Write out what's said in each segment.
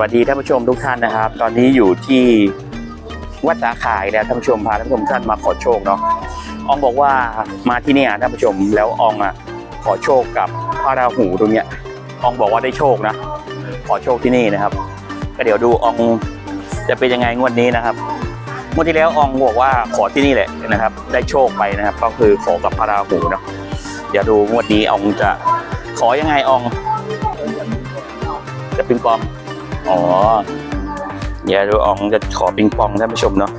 สวัสดีท่านผู้ชมทุกท่านนะครับ ตอนนี้อยู่ที่วัดสาขายแล้วท่านผู้ชมพาท่านผู้ชมท่านมาขอโชคเนาะอองบอกว่ามาที่นี่ท่านผู้ชมแล้วอองอะขอโชคกับพระราหูตรงเนี้ยอองบอกว่าได้โชคนะ ขอโชคที่นี่นะครับ ก็เดี๋ยวดูอองจะเป็นยังไงงวดนี้นะครับงวดที่แล้วอองบอกว่าขอที่นี่แหละนะครับ ได้โชคไปนะครับ ก็คือขอกับพระราหูเนาะเดี๋ยวดูงวดนี้อองจะขอยังไงอองจะเปิงปอง อ๋อ เดี๋ยวดูอองจะขอปิงปองท่านผู้ชมเนาะ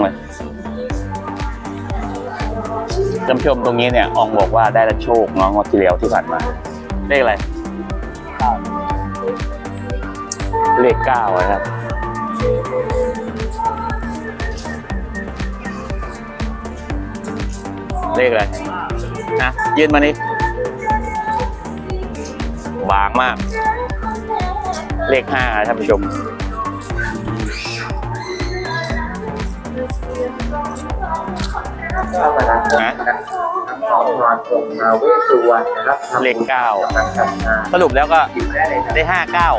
เลยท่านผู้ชมตรงนี้เนี่ยอองบอกว่าได้รับโชคเนาะงวดที่แล้วที่ผ่านมาเลขอะไรเลขเก้านะครับ เลขอะไรนะยืนมานี่บางมาก เลขห้าท่านผู้ชมข้ามานะของนอนตรงมาเวสุวรรณนะครับเลขเก้าสรุปแล้วก็ได้เลยครับได้ห้าเก้า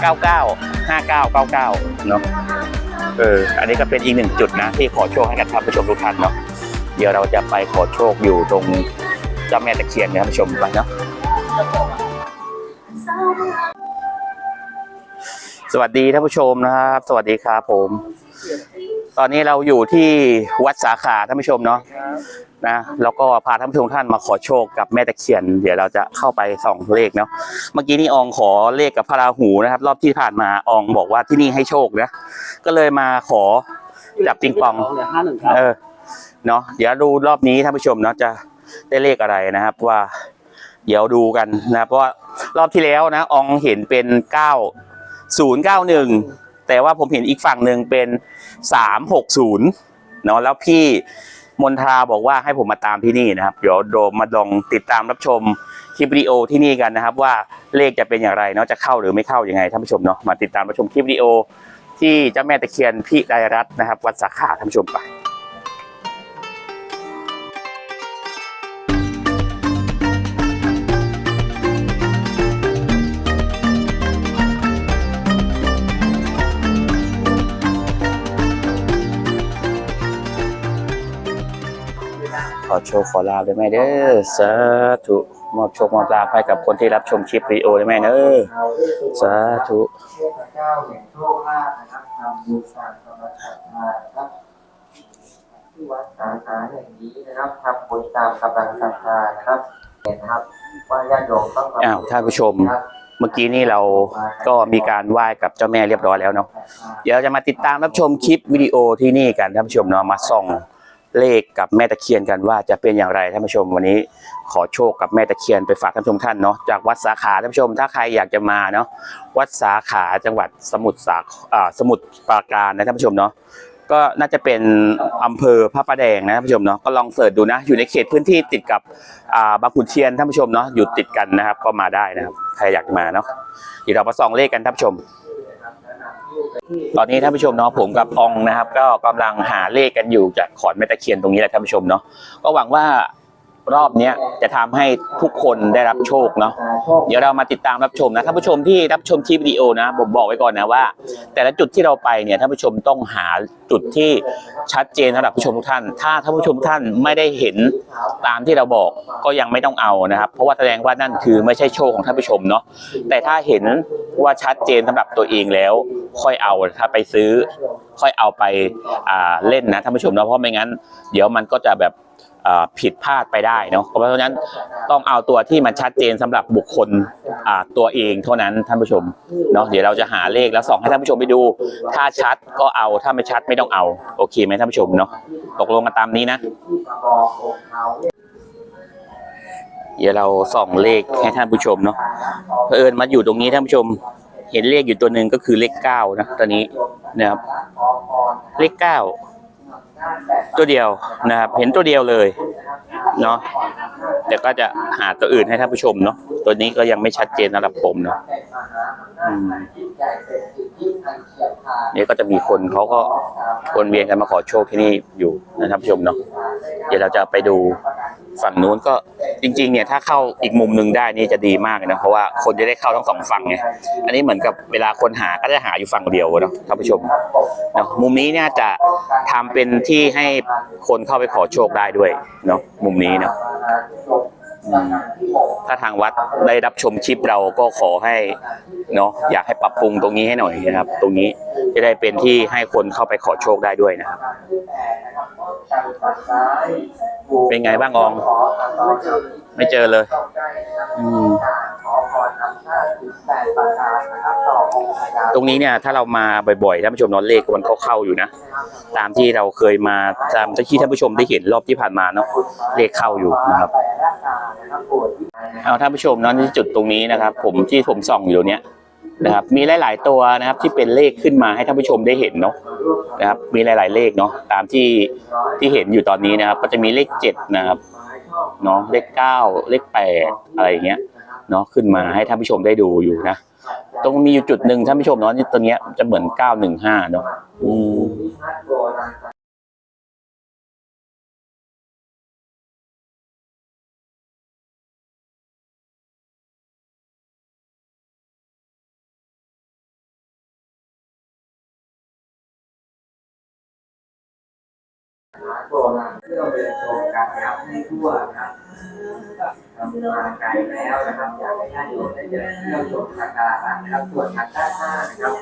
เก้าเก้าห้าเก้าเก้าเก้าเนาะเอออันนี้ก็เป็นอีกหนึ่งจุดนะที่ขอโชคให้กับท่านผู้ชมทุกท่านเนาะ เดี๋ยวเราจะไปขอโชคอยู่ตรงเจ้าแม่ตะเคียนนะครับผู้ชมไปเนาะสวัสดีท่านผู้ชมนะครับ สวัสดีครับผม ตอนนี้เราอยู่ที่วัดสาขาท่านผู้ชมเนาะนะแล้วก็พาท่านผู้ชมท่านมาขอโชคกับแม่ตะเคียน เดี๋ยวเราจะเข้าไปส่องเลขเนาะเมื่อกี้นี่อองขอเลขกับพระราหูนะครับ รอบที่ผ่านมาอองบอกว่าที่นี่ให้โชคนะก็เลยมาขอจับปิงปองห้าหนึ่งครับเออ เนาะเดี๋ยวดูรอบนี้ท่านผู้ชมเนาะจะได้เลขอะไรนะครับ ว่า เดี๋ยวดูกันนะเพราะว่ารอบที่แล้วนะอองเห็นเป็นเก้าศูนย์เก้าหนึ่งแต่ว่าผมเห็นอีกฝั่งหนึ่งเป็นสามหกศูนย์เนาะแล้วพี่มนทราบอกว่าให้ผมมาตามที่นี่นะครับ เดี๋ยวโดมมาลองติดตามรับชมคลิปวิดีโอที่นี่กันนะครับ ว่าเลขจะเป็นอย่างไรเนาะจะเข้าหรือไม่เข้ายังไงท่านผู้ชมเนาะมาติดตามรับชมคลิปวิดีโอที่เจ้าแม่ตะเคียนพี่ไดรัตนะครับ วัดสาขาท่านผู้ชมไป โชคขอลาบได้ไหมเด้อสาธุมอบโชคมอบลาภให้กับคนที่รับชมคลิปวิดีโอได้ไหมเด้อสาธุเทพเจ้าแห่งโชคลาภนะครับทำบุญสร้างกำลังศรัทธานะครับที่วัดสาขาแห่งนี้นะครับทำบุญตามกำลังศรัทธานะครับเห็นนะครับว่าญาติโยมต้องอ้าวท่านผู้ชม เมื่อกี้นี่เราก็มีการไหว้กับเจ้าแม่เรียบร้อยแล้วเนาะเดี๋ยวเราจะมาติดตามรับชมคลิปวิดีโอที่นี่กันท่านผู้ชมเนาะมาส่อง เลขกับแม่ตะเคียนกันว่าจะเป็นอย่างไรท่านผู้ชมวันนี้ขอโชคกับแม่ตะเคียนไปฝากท่านผู้ชมท่านเนาะจากวัดสาขาท่านผู้ชม ถ้าใครอยากจะมาเนาะวัดสาขาจังหวัดสมุทรสาอ่าสมุทรปราการนะท่านผู้ชมเนาะก็น่าจะเป็นอำเภอพระประแดงนะท่านผู้ชมเนาะก็ลองเสิร์ชดูนะ อยู่ในเขตพื้นที่ติดกับอ่าบางขุนเทียนท่านผู้ชมเนาะอยู่ติดกันนะครับก็มาได้นะครับ ใครอยากมาเนาะเดี๋ยวเรามาส่องเลขกันท่านผู้ชม ตอนนี้ท่านผู้ชมเนาะผมกับอองนะครับ ก็กำลังหาเลขกันอยู่จากขอนแม่ตะเคียนตรงนี้แหละท่านผู้ชมเนาะก็หวังว่า รอบเนี้ยจะทำให้ทุกคนได้รับโชคเนาะเดี๋ยวเรามาติดตามรับชมนะท่านผู้ชมที่รับชมคลิปวิดีโอนะผมบอกไว้ก่อนนะว่า แต่ละจุดที่เราไปเนี่ยท่านผู้ชมต้องหาจุดที่ชัดเจนสำหรับผู้ชมทุกท่าน ถ้าท่านผู้ชมท่านไม่ได้เห็นตามที่เราบอกก็ยังไม่ต้องเอานะครับ เพราะว่าแสดงว่านั่นคือไม่ใช่โชคของท่านผู้ชมเนาะแต่ถ้าเห็นว่าชัดเจนสำหรับตัวเองแล้ว ค่อยเอาถ้าไปซื้อ ค่อยเอาไปเล่นนะท่านผู้ชมเนาะเพราะไม่งั้น เดี๋ยวมันก็จะแบบ ผิดพลาดไปได้เนาะเพราะฉะนั้นต้องเอาตัวที่มันชัดเจนสำหรับบุคคลตัวเองเท่านั้นท่านผู้ชมเนาะเดี๋ยวเราจะหาเลขแล้วส่องให้ท่านผู้ชมไปดู ถ้าชัดก็เอาถ้าไม่ชัดไม่ต้องเอา โอเคไหมท่านผู้ชมเนาะตกลงกันตามนี้นะ เดี๋ยวเราส่องเลขให้ท่านผู้ชมเนาะเผอิญมาอยู่ตรงนี้ท่านผู้ชม เห็นเลขอยู่ตัวหนึ่งก็คือเลขเก้านะตอนนี้นะครับเลขเก้า ตัวเดียวนะครับ เห็นตัวเดียวเลยเนาะแต่ก็จะหาตัวอื่นให้ท่านผู้ชมเนาะตัวนี้ก็ยังไม่ชัดเจนสำหรับผมเนาะอืมเนี่ยก็จะมีคนเขาก็วนเวียนกันมาขอโชคที่นี่อยู่นะท่านผู้ชมเนาะเดี๋ยวเราจะไปดู ฝั่งนู้นก็จริงๆเนี่ยถ้าเข้าอีกมุมหนึ่งได้นี่จะดีมากเลยนะเพราะว่าคนจะได้เข้าทั้งสองฝั่งไงอันนี้เหมือนกับเวลาคนหาก็จะหาอยู่ฝั่งเดียวเนาะท่านผู้ชมเนาะมุมนี้เนี่ยจะทำเป็นที่ให้คนเข้าไปขอโชคได้ด้วยเนาะมุมนี้เนาะ ถ้าทางวัดได้รับชมคลิปเราก็ขอให้เนาะอยากให้ปรับปรุงตรงนี้ให้หน่อยนะครับ ตรงนี้จะได้เป็นที่ให้คนเข้าไปขอโชคได้ด้วยนะครับ เป็นไงบ้างออง ไม่เจอเลย อืม ตรงนี้เนี่ยถ้าเรามาบ่อยๆท่านผู้ชมนอนเลขมันเข้าอยู่นะ ตามที่เราเคยมาตามที่ท่านผู้ชมได้เห็นรอบที่ผ่านมาเนาะเลขเข้าอยู่นะครับเอาท่านผู้ชมเนาะที่จุดตรงนี้นะครับ ผมที่ผมส่องอยู่เนี้ยนะครับมีหลาย ๆ ตัวนะครับที่เป็นเลขขึ้นมาให้ท่านผู้ชมได้เห็นเนาะนะครับมีหลาย ๆ เลขเนาะตามที่ที่เห็นอยู่ตอนนี้นะครับ ก็จะมีเลขเจ็ดนะครับเนาะเลขเก้าเลขแปดอะไรอย่างเงี้ยเนาะขึ้นมาให้ท่านผู้ชมได้ดูอยู่นะ ตรงมีอยู่จุดหนึ่งท่านผู้ชมเนาะนี่ตัวเนี้ยจะเหมือนเก้าหนึ่งห้าเนาะอืม โบราณเพื่อเดินชมการยับให้ทั่วนะครับทำมาไกลแล้วนะครับอยากให้ญาติโยมได้เดินเที่ยวชมสักการะนะครับส่วนทางด้านหน้านะครับ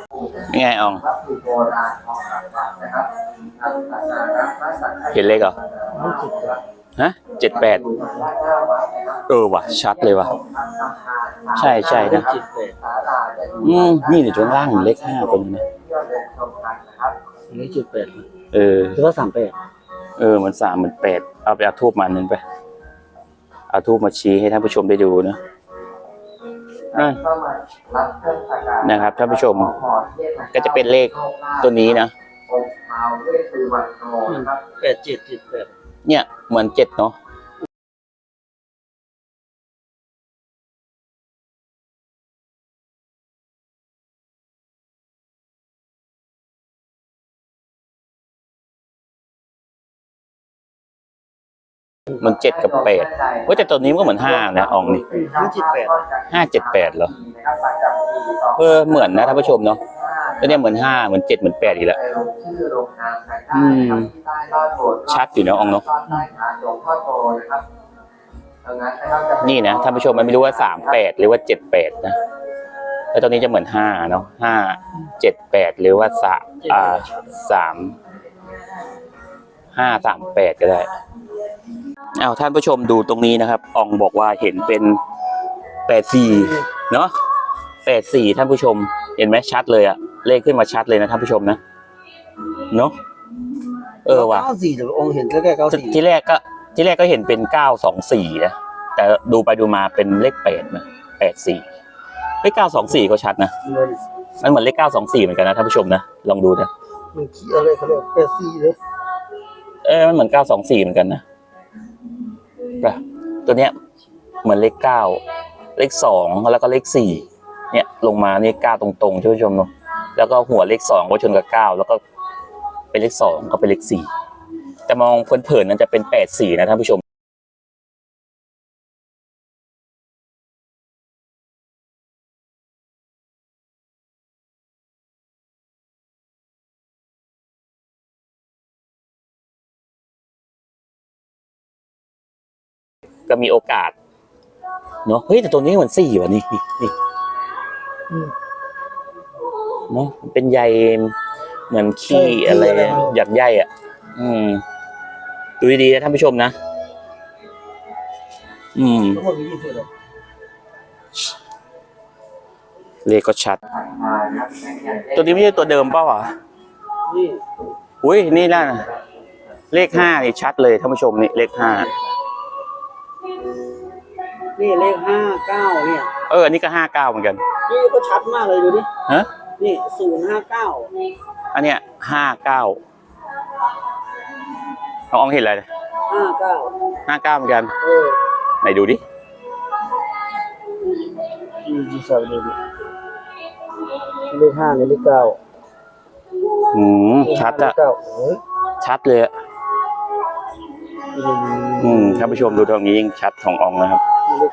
นี่ไงอองวัตถุโบราณของหลักวัดนะครับทำสักการะพระสังฆเห็นเลขเหรอฮะเจ็ดแปดเออว่ะ ชัดเลยว่ะ ใช่ใช่นะอืมนี่อยู่ตรงล่างเลขห้าตรงนี้นะอันนี้จุดแปดเออหรือว่าสามแปด เออมันสามมันแปดเอาไปเอาทูบมาหนึ่งไปเอาทูบมาชี้ให้ท่านผู้ชมได้ดูนะอะนะครับท่านผู้ชมก็จะเป็นเลขตัวนี้นะแปดเจ็ดเจ็ดแปดเนี่ยเหมือนเจ็ดเนาะ มันเจ็ดกับแปดเว่าแต่ตัวนี้มันก็เหมือนห้านะอองนี่ห้าเจ็ดแปดห้าเจ็ดแปดเหรอเออเหมือนนะท่านผู้ชมเนาะตัวเนี้ยเหมือนห้าเหมือนเจ็ดเหมือนแปดอีกแล้วอืมชัดอยู่นะอองเนาะนี่นะท่านผู้ชมมันไม่รู้ว่าสามแปดหรือว่าเจ็ดแปดนะแล้วตอนนี้จะเหมือนห้าเนาะห้าเจ็ดแปดหรือว่าสามอ่าสามห้าสามแปดก็ได้ เอาท่านผู้ชมดูตรงนี้นะครับอองบอกว่าเห็นเป็นแปดสี่เนาะแปดสี่ท่านผู้ชม เห็นไหมชัดเลยอะเลขขึ้นมาชัดเลยนะท่านผู้ชมนะเนาะเออว่ะเก้าสี่หรือองค์เห็นแค่เก้าสี่ที่แรกก็ที่แรกก็เห็นเป็นเก้าสองสี่นะแต่ดูไปดูมาเป็นเลขแปดนะแปดสี่เลขเก้าสองสี่ก็ชัดนะมันมันเหมือนเลขเก้าสองสี่เหมือนกันนะท่านผู้ชมนะลองดูนะมันขี้อะไรเขาเรียกแปดสี่เลยเออมันเหมือนเก้าสองสี่เหมือนกันนะ นะตัวเนี้ยเหมือนเลขเก้าเลขสองแล้วก็เลขสี่เนี่ยลงมานี่เก้าตรงๆท่านผู้ชมเนาะแล้วก็หัวเลขสองก็ชนกับเก้าแล้วก็เป็นเลขสองก็เป็นเลขสี่แต่มองเพลินๆนั้นจะเป็นแปดสี่นะท่านผู้ชม ก็มีโอกาสเนาะเฮ้ยแต่ตัวนี้เหมือนสี่ว่ะนี่นี่นี่เนาะเป็นใยเหมือนขี้อะไรหยักใยอะ อืมดูดีๆนะท่านผู้ชมนะ อืมทั้งหมดมีกี่จุดอะเลขก็ชัด ตัวนี้ไม่ใช่ตัวเดิมเปล่าวะนี่อุ้ยนี่น่ะเลขห้านี่ชัดเลยท่านผู้ชมนี่เลขห้า นี่เลขห้าเก้าเนี่ยเอออันนี้ก็ห้าเก้าเหมือนกัน นี่ก็ชัดมากเลยดูดิฮะนี่ศูนย์ห้าเก้าอันเนี้ยห้าเก้าน้องอองเห็นอะไรห้าเก้าห้าเก้าเหมือนกัน เออไหนดูดิอืมดีสับเลยดิเลขห้านี่เลขเก้าอืมชัดเลอะขเก้าเฮ้ยชัดเลยอะอืมอืมท่านผู้ชมดูตรงนี้ยิ่งชัดของอองนะครับ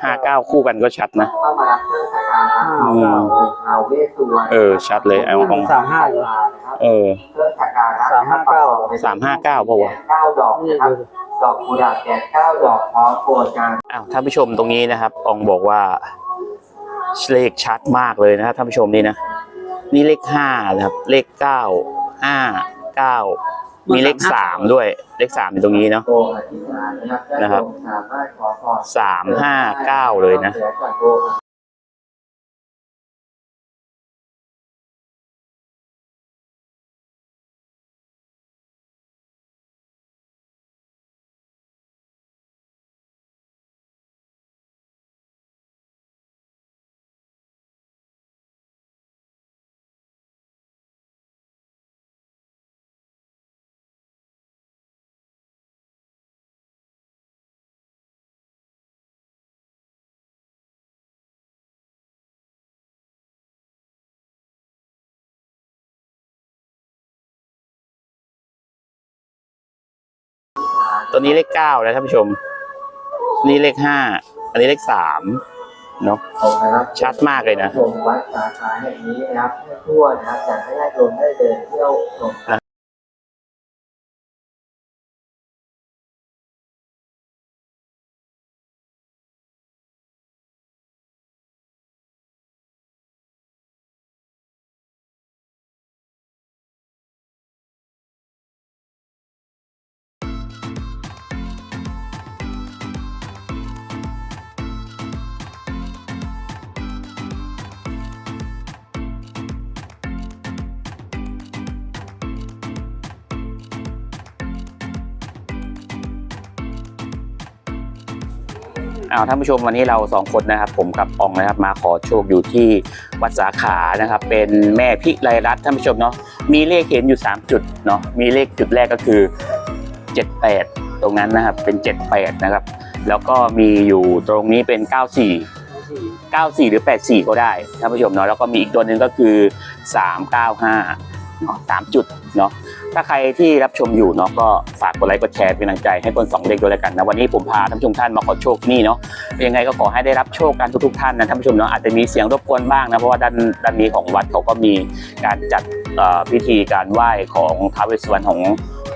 ห้าเก้าคู่กันก็ชัดนะเข้ามารับเครื่องสักการะอืมท้าวเวสสุวรรณเออ ชัดเลยเอาอองสามห้าเหรอนะครับเออ เครื่องสักการะสามห้าเก้า สามห้าเก้าเปล่าวะ เก้าดอกนี่นะครับดูดอกกุหลาบแดงเก้าดอกพร้อมโปรยทานอ้าวท่านผู้ชมตรงนี้นะครับอองบอกว่าเลขชัดมากเลยนะครับท่านผู้ชมนี่นะ นี่เลขห้านะครับ เลขเก้าห้าเก้า มีเลขสามด้วย เลขสามอยู่ตรงนี้เนาะนะครับสามห้าเก้าเลยนะ ตัวนี้เลขเก้านะท่านผู้ชม นี่เลขห้า อันนี้เลขสามเนาะผมนะครับชัดมากเลยนะ ชมวัดสาขาแห่งนี้นะครับให้ทั่วนะครับอยากให้ญาติโยมได้เดินเที่ยวชม เอาท่านผู้ชมวันนี้เราสองคนนะครับ ผมกับอองนะครับมาขอโชคอยู่ที่วัดสาขานะครับ เป็นแม่พิไลรัตน์ท่านผู้ชมเนาะมีเลขเห็นอยู่ 3 จุดเนาะมีเลขจุดแรกก็คือ 78 ตรงนั้นนะครับเป็น 78 นะครับ แล้วก็มีอยู่ตรงนี้เป็น 94 94 หรือ 84 ก็ได้ท่านผู้ชมเนาะแล้วก็มีอีกตัวหนึ่งก็คือ 395เนาะสามจุดเนาะ ถ้าใครที่รับชมอยู่เนาะก็ฝากกดไลค์กดแชร์เป็นกำลังใจให้คนสองเด็กด้วยแล้วกันนะวันนี้ผมพาท่านผู้ชมท่านมาขอโชคนี่เนาะยังไงก็ขอให้ได้รับโชคกันทุกๆท่านนะท่านผู้ชมเนาะอาจจะมีเสียงรบกวนบ้างนะเพราะว่าด้านด้านนี้ของวัดเขาก็มีการจัดพิธีการไหว้ของท้าวเวสสุวรรณของ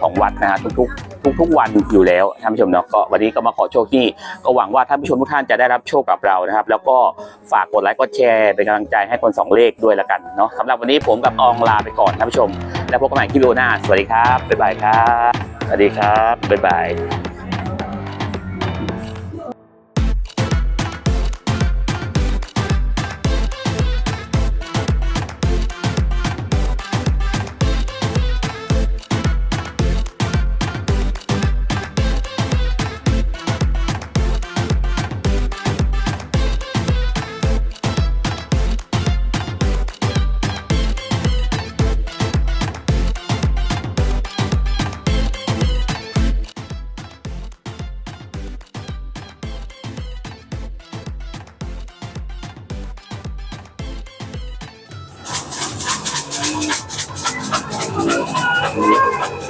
ของวัดนะฮะทุกๆ ทุกๆ วันอยู่แล้วท่านผู้ชมเนาะก็วันนี้ก็มาขอโชคที่ก็หวังว่าท่านผู้ชมทุกท่านจะได้รับโชคกับเรานะครับ แล้วก็ฝากกดไลค์กดแชร์เป็นกำลังใจให้คนสองเลขด้วยละกันเนาะสำหรับวันนี้ผมกับอองลาไปก่อนท่านผู้ชม แล้วพบกันใหม่คลิปวิดีโอหน้าสวัสดีครับบ๊ายบายครับสวัสดีครับบ๊ายบาย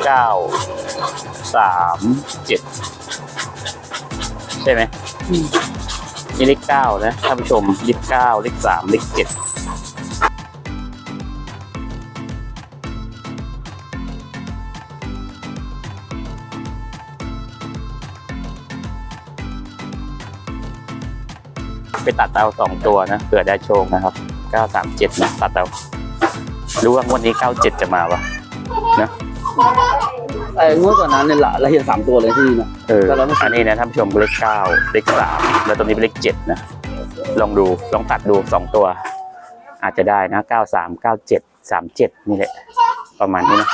เก้าสามเจ็ดใช่ไหมนี่เลขเก้านะท่านผู้ชมเลขเก้าเลขสามเลขเจ็ดไปตัดเอาสองตัวนะเผื่อได้โชคนะครับเก้าสามเจ็ดนะ ตัดเอารู้ว่าวันนี้เก้าเจ็ดจะมาวะนะ ไอ้งวดก่อนนั้นเนี่ยละเราเห็นสามตัวเลยที่นี่นะเออแต่เราไม่อันนี้นะท่านผู้ชมเลขเก้าเลขสามแล้วตรงนี้เป็นเลขเจ็ดนะ ลองดูลองตัดดูสองตัว อาจจะได้นะเก้าสามเก้าเจ็ดสามเจ็ดนี่แหละ ประมาณนี้นะ